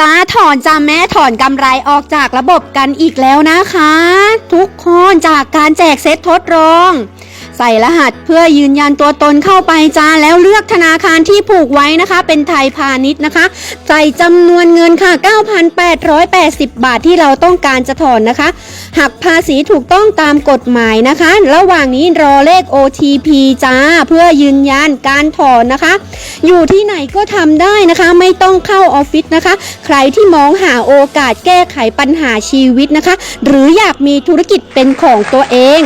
จ้าถอนจ้าแม่ถอนกำไรออกจากระบบกันอีกแล้วนะคะ ทุกคนจากการแจกเซตทดลอง ใส่รหัสเพื่อยืนยันตัวตนเข้าไปจ้าแล้วเลือกธนาคารที่ผูกไว้นะคะ เป็นไทยพาณิชย์นะคะ ใส่จำนวนเงินค่ะ 9,880 บาทที่เราต้องการจะถอนนะคะ หักภาษีถูกต้องตามกฎหมายนะคะ ระหว่างนี้รอเลข OTP จ้า เพื่อยืนยันการถอนนะคะ อยู่ที่ไหนก็ทำได้นะคะ ไม่ต้องเข้าออฟฟิศนะคะ ใครที่มองหาโอกาสแก้ไขปัญหาชีวิตนะคะ หรืออยากมีธุรกิจเป็นของตัวเอง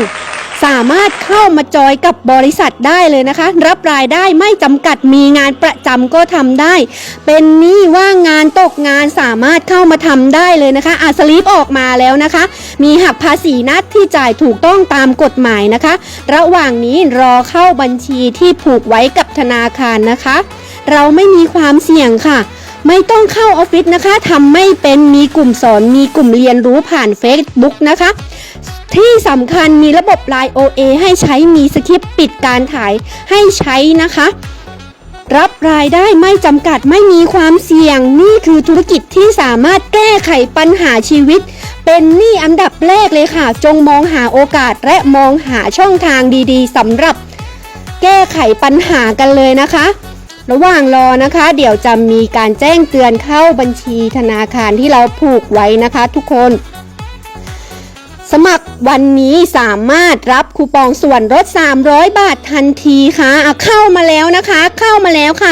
สามารถเข้ามาจอยกับบริษัทได้เลยนะคะ รับรายได้ไม่จำกัดมีงานประจำก็ทำได้ เป็นหนี้ว่างงานตกงานสามารถเข้ามาทำได้เลยนะคะอาสลิปออกมาแล้วนะคะ มีหักภาษีนัดที่จ่ายถูกต้องตามกฎหมายนะคะ ระหว่างนี้รอเข้าบัญชีที่ผูกไว้กับธนาคารนะคะ เราไม่มีความเสี่ยงค่ะ ไม่ต้องเข้าออฟฟิศนะคะทำไม่เป็นมีกลุ่มสอนมีกลุ่มเรียนรู้ผ่าน Facebook นะคะ ที่สำคัญมีระบบ Line OA ให้ใช้มีสคริปต์ปิดการถ่ายให้ใช้นะคะ รับรายได้ไม่จำกัดไม่มีความเสี่ยง นี่คือธุรกิจที่สามารถแก้ไขปัญหาชีวิต เป็นหนี้อันดับแรกเลยค่ะ จงมองหาโอกาสและมองหาช่องทางดีๆสำหรับ แก้ไขปัญหากันเลยนะคะ ระหว่างรอนะคะ เดี๋ยวจะมีการแจ้งเตือนเข้าบัญชีธนาคารที่เราผูกไว้นะคะ ทุกคน สมัครวันนี้สามารถรับคูปองส่วนลด300 บาททันทีค่ะอะเข้ามาแล้วนะคะ เข้ามาแล้วค่ะ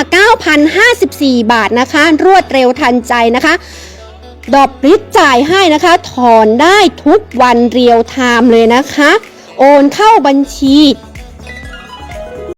9,054 บาทนะคะ รวดเร็วทันใจนะคะดอกริบจ่ายให้นะคะ ถอนได้ทุกวันเรียวไทม์เลยนะคะ โอนเข้าบัญชี